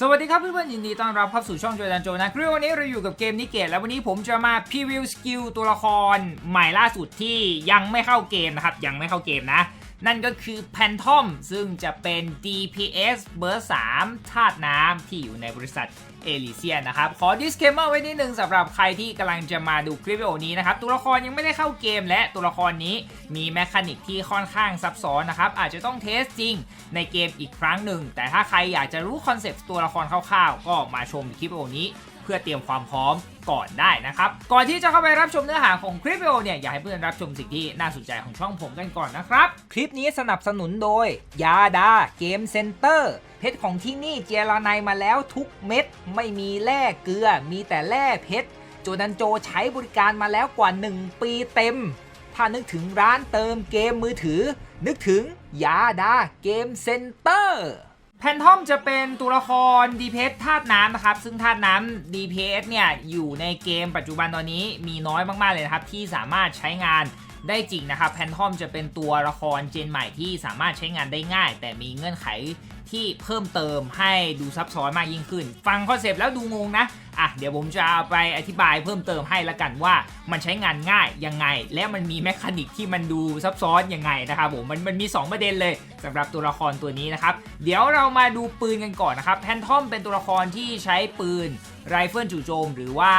สวัสดีครับเพื่อนๆยินดีต้อนรับเข้าสู่ช่องโจดันโจนะครีวันนี้เราอยู่กับเกมนิเกตแล้ววันนี้ผมจะมาพรีวิวสกิลตัวละครใหม่ล่าสุดที่ยังไม่เข้าเกมนะครับยังไม่เข้าเกมนะ นั่นก็คือแพนทอมซึ่งจะเป็น DPS เบอร์ 3 ธาตุน้ำที่อยู่ในบริษัทเอลิเซียนะครับ ขอ disclaimer ไว้นิดนึงสำหรับใครที่กำลังจะมาดูคลิปวิดีโอนี้นะครับ ตัวละครยังไม่ได้เข้าเกมและตัวละครนี้มีแมคานิกที่ค่อนข้างซับซ้อนนะครับ อาจจะต้องเทสจริงในเกมอีกครั้งหนึ่ง แต่ถ้าใครอยากจะรู้คอนเซ็ปต์ตัวละครคร่าวๆ ก็มาชมคลิปวิดีโอนี้ เพื่อเตรียมความพร้อม ก่อนได้นะครับ ก่อนที่จะเข้าไปรับชมเนื้อหาของคลิปวิดีโอเนี่ยอยากให้เพื่อนรับชมสิ่งที่น่าสนใจของช่องผมกันก่อนนะครับ คลิปนี้สนับสนุนโดย ยาดาเกมเซ็นเตอร์เพชรของที่นี่เจรไนมาแล้วทุกเม็ด ไม่มีแร่เกลือ มีแต่แร่เพชรโจดันโจใช้บริการมาแล้วกว่า 1 ปีเต็ม ถ้านึกถึงร้านเติมเกมมือถือ นึกถึงยาดาเกมเซ็นเตอร์ แพนทอมจะเป็นตัวละครดีเพสธาตุน้ำนะครับ ซึ่งธาตุน้ำดีเพสเนี่ย อยู่ในเกมปัจจุบันตอนนี้มีน้อยมาก ๆ เลยนะครับ ที่สามารถใช้งานได้จริงนะครับแพนทอมจะเป็นตัวละครเจนใหม่ที่สามารถใช้งานได้ง่าย แต่มีเงื่อนไขที่เพิ่มเติมให้ดูซับซ้อนมากยิ่งขึ้น ฟังคอนเซปต์แล้วดูงงนะ อะเดี๋ยวผมจะไปอธิบายเพิ่มเติมให้ละกันว่ามันใช้งานง่ายยังไง และมันมีแมคานิกที่มันดูซับซ้อนยังไงนะครับผมมันมันมี 2 ประเด็นเลยสำหรับตัวละครตัวนี้นะครับ เดี๋ยวเรามาดูปืนกันก่อนนะครับแพนทอมเป็นตัวละครที่ใช้ปืนไรเฟิลจู่โจมหรือว่า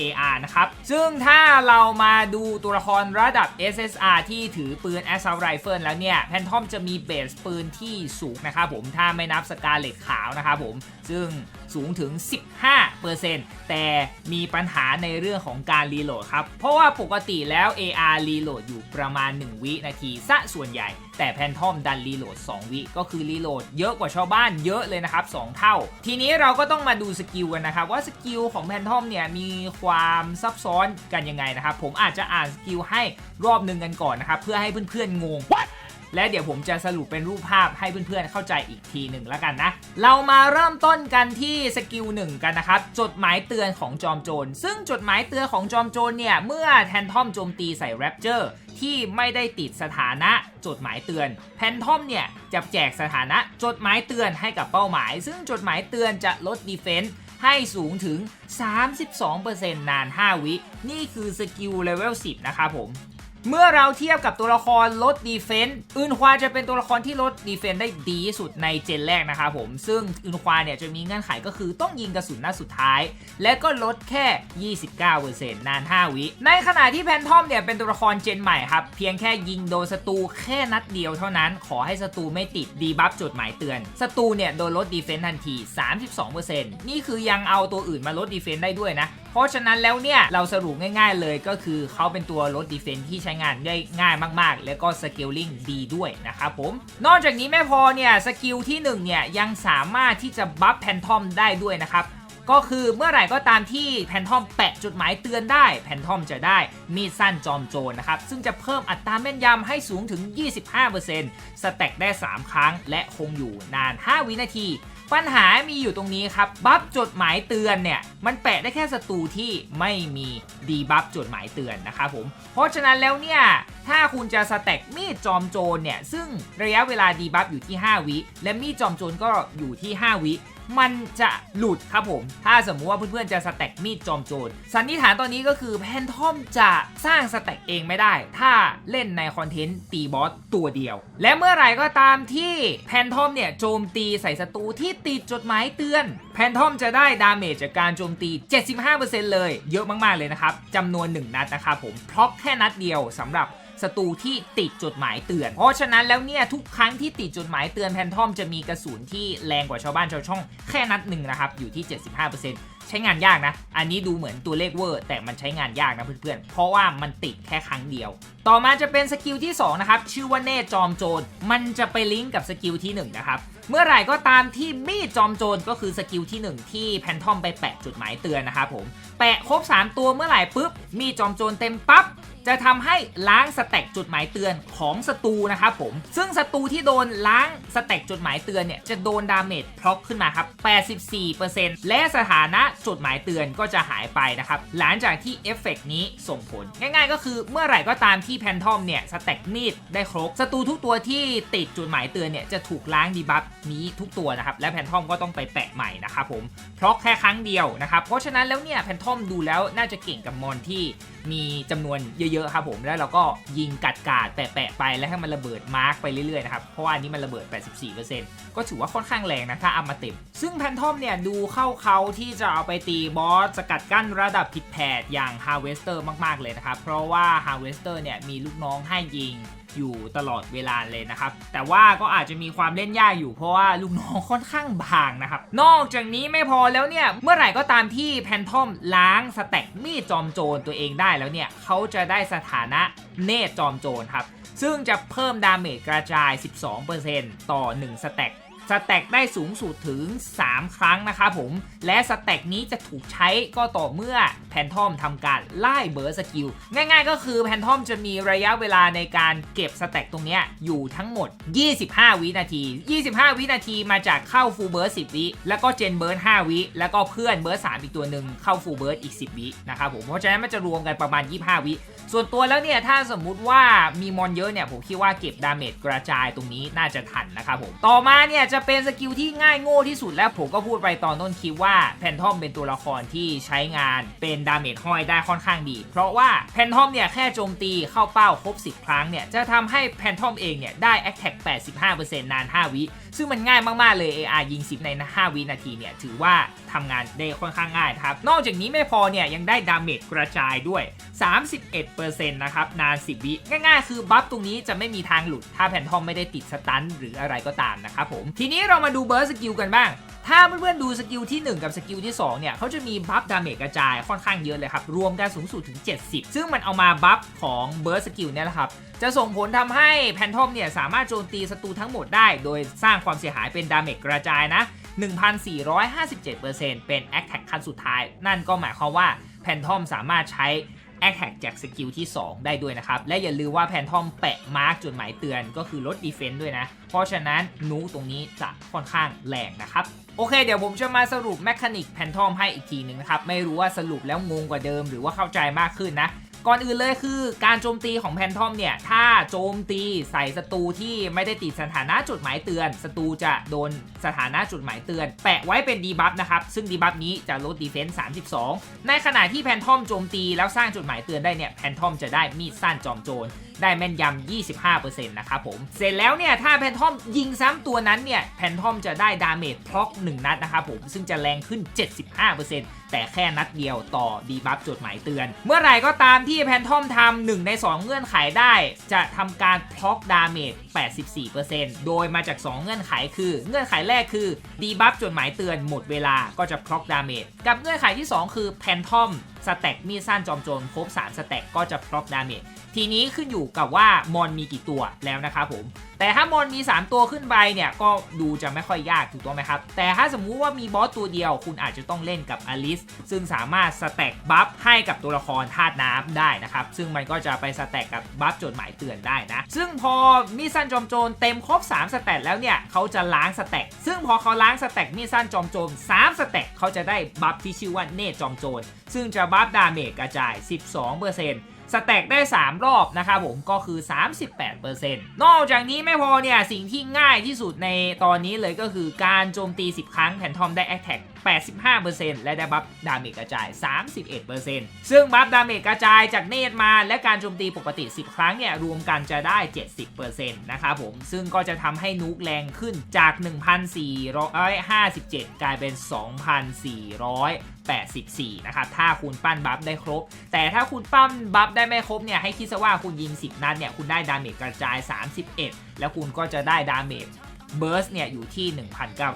AR นะครับ ซึ่งถ้าเรามาดูตัวละครระดับ SSR ที่ถือปืน Assault Rifle แล้วเนี่ยแพนทอมจะมีเบสปืนที่สูงนะครับผมถ้าไม่นับสกาเลตขาวนะครับผม ซึ่งสูงถึง 15 แต่มีปัญหาในเรื่องของการรีโหลดครับ เพราะว่าปกติแล้ว AR รีโหลดอยู่ประมาณ 1 วินาทีซะส่วนใหญ่ แต่แพนทอมดันรีโหลด 2 วิ ก็คือรีโหลดเยอะกว่าชาวบ้านเยอะเลยนะครับ 2 เท่า ทีนี้เราก็ต้องมาดูสกิลกันนะครับ ว่าสกิลของแพนทอมเนี่ยมีความซับซ้อนกันยังไงนะครับ ผมอาจจะอ่านสกิลให้รอบหนึ่งกันก่อนนะครับ เพื่อให้เพื่อนๆงง และเดี๋ยวผมจะสรุปเป็นรูปภาพให้เพื่อนๆเข้าใจอีกทีหนึ่งแล้วกันนะ เรามาเริ่มต้นกันที่สกิลหนึ่งกันนะครับ จดหมายเตือนของจอมโจร ซึ่งจดหมายเตือนของจอมโจรเนี่ย เมื่อแทนทอมโจมตีใส่แรปเจอร์ที่ไม่ได้ติดสถานะจดหมายเตือนแพนทอมเนี่ยจะแจกสถานะจดหมายเตือนให้กับเป้าหมาย ซึ่งจดหมายเตือนจะลดดีเฟนส์ให้สูงถึง 32%นาน 5 วิ นี่คือสกิลเลเวล 10 นะครับผม เมื่อเราเทียบกับตัวละครลดดีเฟนต์อึนควาจะเป็นตัวละครที่ลดดีเฟนต์ได้ดีสุดในเจนแรกนะครับผม ซึ่งอึนควาเนี่ยจะมีเงื่อนไขก็คือต้องยิงกระสุนนัดสุดท้าย และก็ลดแค่ 29%นาน 5 วิ ในขณะที่แพนทอมเนี่ยเป็นตัวละครเจนใหม่ครับ เพียงแค่ยิงโดนศัตรูแค่นัดเดียวเท่านั้น ขอให้ศัตรูไม่ติดดีบัฟจดหมายเตือนศัตรูเนี่ยโดนลดดีเฟนต์ทันที 32%นี่คือยังเอาตัวอื่นมาลดดีเฟนต์ได้ด้วยนะ เพราะฉะนั้นแล้วเนี่ยเราสรุปง่าย ๆ เลยก็คือเขาเป็นตัวลดดีเฟนที่ใช้งานได้ง่ายมากๆ แล้วก็สเกลลิงดีด้วยนะครับผม นอกจากนี้ไม่พอเนี่ยสกิลที่1เนี่ยยังสามารถที่จะบัฟแพนทอมได้ด้วยนะครับก็คือเมื่อไหร่ก็ตามที่แพนทอมแปะจุดหมายเตือนได้ แพนทอมจะได้มีดสั้นจอมโจรนะครับ ซึ่งจะเพิ่มอัตราแม่นยำให้สูงถึง 25%สแต็กได้ 3 ครั้ง และคงอยู่นาน 5 วินาที ปัญหามีอยู่ตรงนี้ครับ บัฟจดหมายเตือนเนี่ย มันแปะได้แค่ศัตรูที่ไม่มีดีบัฟจดหมายเตือนนะครับผม เพราะฉะนั้นแล้วเนี่ย ถ้าคุณจะสแต็กมีดจอมโจรเนี่ย ซึ่งระยะเวลาดีบัฟอยู่ที่ 5 วิ และมีดจอมโจรก็อยู่ที่ 5 วิ มันจะหลุดครับผม ถ้าสมมุติว่าเพื่อนๆจะสแต็กมีดจอมโจรสันนิษฐานตอนนี้ก็คือแพนทอมจะสร้างสแต็กเองไม่ได้ ถ้าเล่นในคอนเทนต์ตีบอสตัวเดียว และเมื่อไหร่ก็ตามที่แพนทอมเนี่ยโจมตีใส่ศัตรูที่ติดจดหมายเตือนแพนทอมจะได้ดาเมจจากการโจมตี 75%เลย เยอะมากๆเลยนะครับจำนวน 1 นัดนะครับผมเพราะแค่นัดเดียวสำหรับ ศัตรูที่ติดจดหมายเตือน เพราะฉะนั้นแล้วเนี่ยทุกครั้งที่ติดจดหมายเตือนแพนทอมจะมีกระสุนที่แรงกว่าชาวบ้านชาวช่องแค่นัดหนึ่งนะครับอยู่ที่ 75%ใช้งานยากนะ อันนี้ดูเหมือนตัวเลขเวอร์ แต่มันใช้งานยากนะเพื่อนๆ เพราะว่ามันติดแค่ครั้งเดียว ต่อมาจะเป็นสกิลที่ 2 นะครับ ชื่อว่าเนตรจอมโจร มันจะไปลิงก์กับสกิลที่ 1 นะครับ เมื่อไหร่ก็ตามที่มีดจอมโจรก็คือสกิลที่ 1 ที่แพนทอมไปแปะจดหมายเตือนนะครับผม แปะครบ 3 ตัวเมื่อไหร่ปุ๊บ มีดจอมโจรเต็มปั๊บ จะทำให้ล้างสแต็กจุดหมายเตือนของศัตรูนะครับผม ซึ่งศัตรูที่โดนล้างสแต็กจุดหมายเตือนเนี่ยจะโดนดาเมจพล็อกขึ้นมาครับ 84%และสถานะจุดหมายเตือนก็จะหายไปนะครับ หลังจากที่เอฟเฟกต์นี้ส่งผล ง่ายๆ ก็คือเมื่อไหร่ก็ตามที่แพนทอมเนี่ยสแต็กมีดได้ครบศัตรูทุกตัวที่ติดจุดหมายเตือนเนี่ยจะถูกล้างดีบัฟนี้ทุกตัวนะครับและแพนทอมก็ต้องไปแปะใหม่นะครับผมเพราะแค่ครั้งเดียวนะครับเพราะฉะนั้นแล้วเนี่ยแพนทอมดูแล้วน่าจะเก่งกับมอนที่ มีจำนวนเยอะๆครับผมแล้วเราก็ยิงกัดกาดแปะๆไปแล้วให้มันระเบิดมาร์กไปเรื่อยๆนะครับเพราะว่าอันนี้มันระเบิด 84%ก็ถือว่าค่อนข้างแรงนะถ้าเอามาเต็ม ซึ่งแพนทอมเนี่ยดูเข้าเขาที่จะเอาไปตีบอสสกัดกั้นระดับผิดแผดอย่างฮาวเวสเตอร์มากๆเลยนะครับเพราะว่าฮาวเวสเตอร์เนี่ยมีลูกน้องให้ยิง อยู่ตลอดเวลาเลยนะครับ แต่ว่าก็อาจจะมีความเล่นยากอยู่เพราะว่าลูกน้องค่อนข้างบางนะครับ นอกจากนี้ไม่พอแล้วเนี่ย เมื่อไหร่ก็ตามที่แพนทอมล้างสแต็กมีดจอมโจรตัวเองได้แล้วเนี่ยเขาจะได้สถานะเนตจอมโจรครับ ซึ่งจะเพิ่มดาเมจกระจาย 12%ต่อ 1 สแต็ก สแต็กได้สูงสุดถึง 3 ครั้งนะครับผม และสแต็กนี้จะถูกใช้ก็ต่อเมื่อแพนทอมทำการไล่เบอร์สกิล ง่ายๆก็คือแพนทอมจะมีระยะเวลาในการเก็บสแต็กตรงนี้อยู่ทั้งหมด 25 วินาที 25 วินาทีมาจากเข้าฟูลเบิร์ส10 วิ แล้วก็เจนเบิร์ส5วิ แล้วก็เพื่อนเบิร์ส3อีกตัวหนึ่งเข้าฟูลเบิร์สอีก 10 วินะครับผม เพราะฉะนั้นมันจะรวมกันประมาณ 25 วิ ส่วนตัวแล้วเนี่ยถ้าสมมุติว่ามีมอนเยอะเนี่ยผมคิดว่าเก็บดาเมจกระจายตรงนี้น่าจะทันนะครับผม ต่อมาเนี่ยจะเป็นสกิลที่ง่ายโง่ที่สุดแล้วผมก็พูดไปตอนต้นคลิปว่าแพนทอมเป็นตัวละครที่ใช้งานเป็นดาเมจห้อยได้ค่อนข้างดี เพราะว่าแพนทอมเนี่ยแค่โจมตีเข้าเป้าครบ 10 ครั้งเนี่ยจะทำให้แพนทอมเองเนี่ยได้ Attack 85%นาน 5 วิ ซึ่งมันง่ายมากๆเลย AR ยิง 10 ใน 5 วินาทีเนี่ยถือว่าทำงานได้ค่อนข้างง่ายครับ นอกจากนี้ไม่พอเนี่ยยังได้ดาเมจกระจายด้วย 31%นะครับนาน 10 วิ ง่ายๆ คือบัฟตรงนี้จะไม่มีทางหลุดถ้าแพนทอมไม่ได้ติดสตันหรืออะไรก็ตามนะครับผมทีีนี้เรามาดูเบิร์สกิลกันบ้าง ถ้าเพื่อนๆดูสกิลที่ 1 กับสกิลที่ 2 เนี่ยเขาจะมีบัฟดาเมจกระจายค่อนข้างเยอะเลยครับ รวมกันสูงสุดถึง 70 ซึ่งมันเอามาบัฟของเบิร์สกิลเนี่ยแหละครับ จะส่งผลทำให้แพนทอมเนี่ยสามารถโจมตีศัตรูทั้งหมดได้ โดยสร้างความเสียหายเป็นดาเมจกระจายนะ 1,457%เป็น a อ t แท็กขั้นสุดท้าย นั่นก็หมายความว่าแพนทอมสามารถใช้ แท็กจากสกิลที่ 2 ได้ด้วยนะครับ และอย่าลืมว่าแพนทอมแปะมาร์กจดหมายเตือนก็คือลดดีเฟนต์ด้วยนะ เพราะฉะนั้นนูตรงนี้จะค่อนข้างแรงนะครับโอเค เดี๋ยวผมจะมาสรุปแมคานิกแพนทอมให้อีกทีหนึ่งนะครับ ไม่รู้ว่าสรุปแล้วงงกว่าเดิมหรือว่าเข้าใจมากขึ้นนะ ก่อนอื่นเลยคือการโจมตีของแพนทอมเนี่ย ถ้าโจมตีใส่ศัตรูที่ไม่ได้ติดสถานะจุดหมายเตือนศัตรูจะโดนสถานะจุดหมายเตือน แปะไว้เป็นดีบัฟนะครับ ซึ่งดีบัฟนี้จะลดดีเฟนส์32 ในขณะที่แพนทอมโจมตีแล้วสร้างจุดหมายเตือนได้เนี่ยแพนทอมจะได้มีดสั้นจอมโจรได้แม่นยำ 25%นะครับผม เสร็จแล้วเนี่ย ถ้าแพนทอมยิงซ้ำตัวนั้นเนี่ย แพนทอมจะได้ดาเมจพล็อก 1 นัดนะครับผม ซึ่งจะแรงขึ้น 75% แต่แค่นัดเดียวต่อดีบัฟจดหมายเตือน เมื่อไหร่ก็ตามที่แพนทอมทำหนึ่งใน 2 เงื่อนไขได้ จะทำการพล็อกดาเมจ 84%โดยมาจาก 2 เงื่อนไขคือ เงื่อนไขแรกคือดีบัฟจดหมายเตือนหมดเวลาก็จะพล็อกดาเมจกับเงื่อนไขที่ 2 คือแพนทอม สแต็กมีดสั้นจอมโจรครบ3สแต็กก็จะพล็อกดาเมจทีนี้ขึ้นอยู่กับว่ามอนมีกี่ตัวแล้วนะครับผม แต่ถ้ามอนมี 3 ตัวขึ้นไปเนี่ยก็ดูจะไม่ค่อยยากถูกต้องไหมครับ แต่ถ้าสมมุติว่ามีบอสตัวเดียวคุณอาจจะต้องเล่นกับอลิสซึ่งสามารถสแต็กบัฟให้กับตัวละครธาตุน้ำได้นะครับ ซึ่งมันก็จะไปสแต็กกับบัฟจดหมายเตือนได้นะ ซึ่งพอมีซันจอมโจรเต็มครบ 3 สแต็กแล้วเนี่ยเขาจะล้างสแต็กซึ่งพอเขาล้างสแต็กมีซันจอมโจร3สแต็กเขาจะได้บัฟที่ชื่อว่าเนตรจอมโจรซึ่งจะบัฟดาเมจกระจาย 12%สแต็กได้ 3 รอบนะครับผมก็คือ 38%นอกจากนี้ไม่พอเนี่ย สิ่งที่ง่ายที่สุดในตอนนี้เลยก็คือการโจมตี 10 ครั้งแพนทอมได้แอคแท็ก 85%และได้บัฟดาเมจกระจาย 31%ซึ่งบัฟดาเมจกระจายจากเนตรมาและการโจมตีปกติ 10 ครั้งเนี่ยรวมกันจะได้ 70%นะครับผม ซึ่งก็จะทำให้นูกแรงขึ้นจาก 1,457 กลายเป็น 2,484 นะครับ ถ้าคุณปั้นบัฟได้ครบ แต่ถ้าคุณปั้นบัฟได้ไม่ครบเนี่ย ให้คิดซะว่าคุณยิง 10 นัดเนี่ย คุณได้ดาเมจกระจาย 31 แล้วคุณก็จะได้ดาเมจ เบิร์สเนี่ยอยู่ที่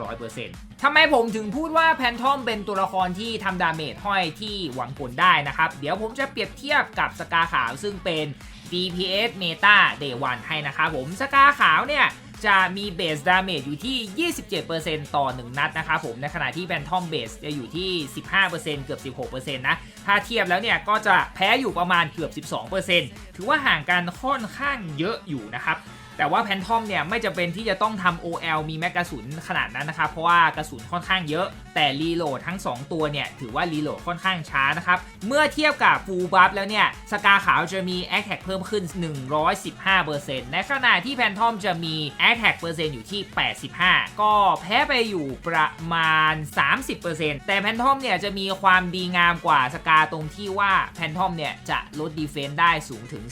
1,900%ทำไมผมถึงพูดว่าแพนทอมเป็นตัวละครที่ทำดาเมจห้อยที่หวังผลได้นะครับ เดี๋ยวผมจะเปรียบเทียบกับสกาขาวซึ่งเป็น DPS Meta Day 1 ให้นะครับผมสกาขาวเนี่ยจะมีเบสดาเมจอยู่ที่ 27%ต่อ 1 นัดนะครับผมในขณะที่แพนทอมเบสจะอยู่ที่ 15%เกือบ 16%นะ ถ้าเทียบแล้วเนี่ยก็จะแพ้อยู่ประมาณเกือบ 12%ถือว่าห่างกันค่อนข้างเยอะอยู่นะครับ แต่ว่าแพนทอมเนี่ยไม่จำเป็นที่จะต้องทำ OL มีแมกกาสุนขนาดนั้นนะครับเพราะว่ากระสุนค่อนข้างเยอะ แต่รีโหลดทั้ง 2 ตัวเนี่ยถือว่ารีโหลดค่อนข้างช้านะครับเมื่อเทียบกับฟูลบัฟแล้วเนี่ยสกาขาวจะมี a t t a c k เพิ่มขึ้น 115%ในขณะที่แพนทอมจะมี a t t a c k เปอร์เซ็นต์อยู่ที่ 85 ก็แพ้ไปอยู่ประมาณ 30%แต่แพนทอมเนี่ยจะมีความดีงามกว่าสกาตรงที่ว่าแพนทอมเนี่ยจะลดดีเฟนซ์ได้สูงถึง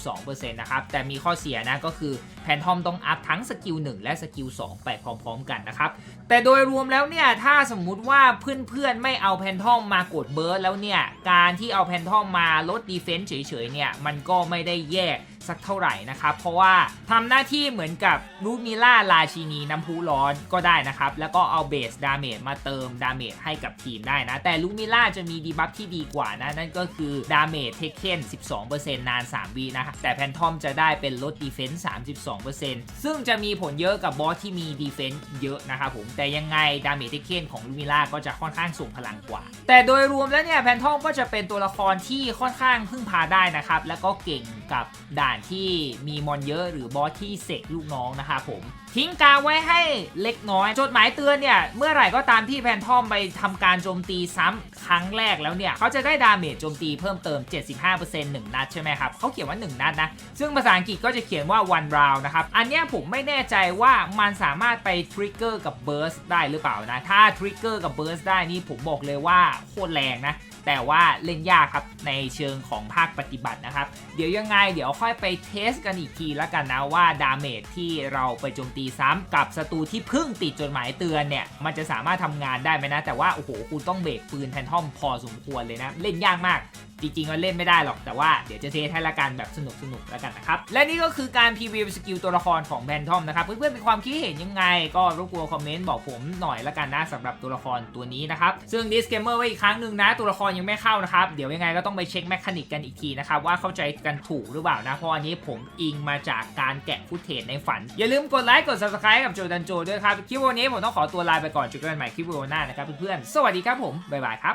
32%นะครับแต่มีข้อเสียนะก็คือ แพนทอมต้องอัพทั้งสกิล1และสกิล2ไปพร้อมๆกันนะครับ แต่โดยรวมแล้วเนี่ยถ้าสมมุติว่าเพื่อนๆไม่เอาแพนทอมมากดเบิร์ดแล้วเนี่ย การที่เอาแพนทอมมาลดดีเฟนซ์เฉยๆเนี่ยมันก็ไม่ได้แย่ สักเท่าไหร่นะครับ เพราะว่าทำหน้าที่เหมือนกับรูมิล่าราชินีน้ำพุร้อนก็ได้นะครับ แล้วก็เอาเบสดาเมจมาเติมดาเมจให้กับทีมได้นะ แต่ลูมิล่าจะมีดีบัฟที่ดีกว่านะ นั่นก็คือดาเมจเทคเคน12%นาน 3วีนะครับแต่แพนทอมจะได้เป็นลดดีเฟนซ์32%ซึ่งจะมีผลเยอะกับบอสที่มีดีเฟนซ์เยอะนะครับผมแต่ยังไงดาเมจเทคเคนของลูมิล่าก็จะค่อนข้างส่งพลังกว่า แต่โดยรวมแล้วเนี่ยแพนทอมก็จะเป็นตัวละครที่ค่อนข้างพึ่งพาได้นะครับแล้วก็เก่งกับด่านที่มีมอนเยอะหรือบอสที่เสกลูกน้องนะครับผม ทิ้งกาไว้ให้เล็กน้อย จดหมายเตือนเนี่ย เมื่อไหร่ก็ตามที่แพนทอมไปทำการโจมตีซ้ำครั้งแรกแล้วเนี่ย เขาจะได้ดาเมจโจมตีเพิ่มเติม 75% 1 นัดใช่ไหมครับเขาเขียนว่า 1 นัดนะ ซึ่งภาษาอังกฤษก็จะเขียนว่า one round นะครับ อันนี้ผมไม่แน่ใจว่ามันสามารถไปทริกเกอร์กับเบิร์สได้หรือเปล่านะ ถ้าทริกเกอร์กับเบิร์สได้นี่ผมบอกเลยว่าโคตรแรงนะ แต่ว่าเล่นยากครับในเชิงของภาคปฏิบัตินะครับ เดี๋ยวยังไงเดี๋ยวค่อยไปเทสกันอีกทีแล้วกันนะว่าดาเมจที่เราไปโจมตีซ้ำกับศัตรูที่เพิ่งติดจดหมายเตือนเนี่ยมันจะสามารถทำงานได้ไหมนะ แต่ว่าโอ้โหคุณต้องเบรกปืนแทนทอมพอสมควรเลยนะ เล่นยากมาก จริงๆก็เล่นไม่ได้หรอกแต่ว่าเดี๋ยวจะเทสให้ละกันแบบสนุกสนุกๆแล้วกันนะครับ และนี่ก็คือการพรีวิวสกิลตัวละครของแพนทอมนะครับเพื่อนๆมีความคิดเห็นยังไง ก็รบกวนคอมเมนต์บอกผมหน่อยละกันนะสำหรับตัวละครตัวนี้นะครับซึ่ง disclaimer ไว้อีกครั้งหนึ่งนะตัวละครยังไม่เข้านะครับเดี๋ยวยังไงก็ต้องไปเช็คแมคานิกกันอีกทีนะครับว่าเข้าใจกันถูกหรือเปล่านะเพราะอันนี้ผมอิงมาจากการแกะฟุตเทจในฝัน อย่าลืมกดไลค์กด subscribe กับโจดันโจด้วยครับคลิปวันนี้ผมต้องขอตัวลาไปก่อนเจอกันใหม่คลิปวิดีโอหน้านะครับเพื่อนๆสวัสดีครับผมบ๊ายบายครับ